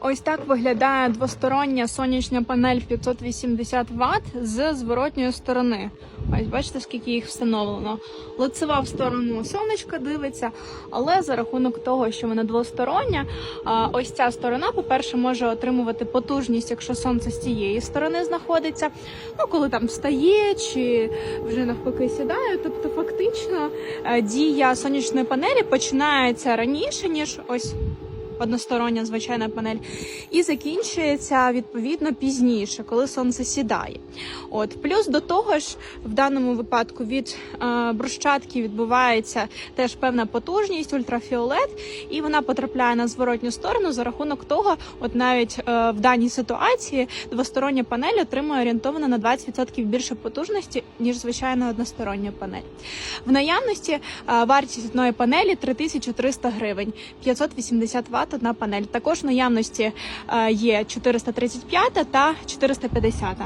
Ось так виглядає двостороння сонячна панель 580 Вт з зворотньої сторони. Ось бачите, скільки їх встановлено. Лицева в сторону сонечка дивиться, але за рахунок того, що вона двостороння, ось ця сторона, по-перше, може отримувати потужність, якщо сонце з цієї сторони знаходиться. Ну, коли там встає чи вже навпаки сідає. Тобто, фактично, дія сонячної панелі починається раніше, ніж ось одностороння звичайна панель, і закінчується відповідно пізніше, коли сонце сідає. От плюс до того ж, в даному випадку від е, брусчатки відбувається теж певна потужність, ультрафіолет, і вона потрапляє на зворотню сторону за рахунок того, от навіть е, в даній ситуації двостороння панель отримує орієнтовано на 20% більше потужності ніж звичайна одностороння панель. В наявності е, вартість одної панелі 3300 гривень, 580 Вт одна панель. Також в наявності е, є 435 та 450.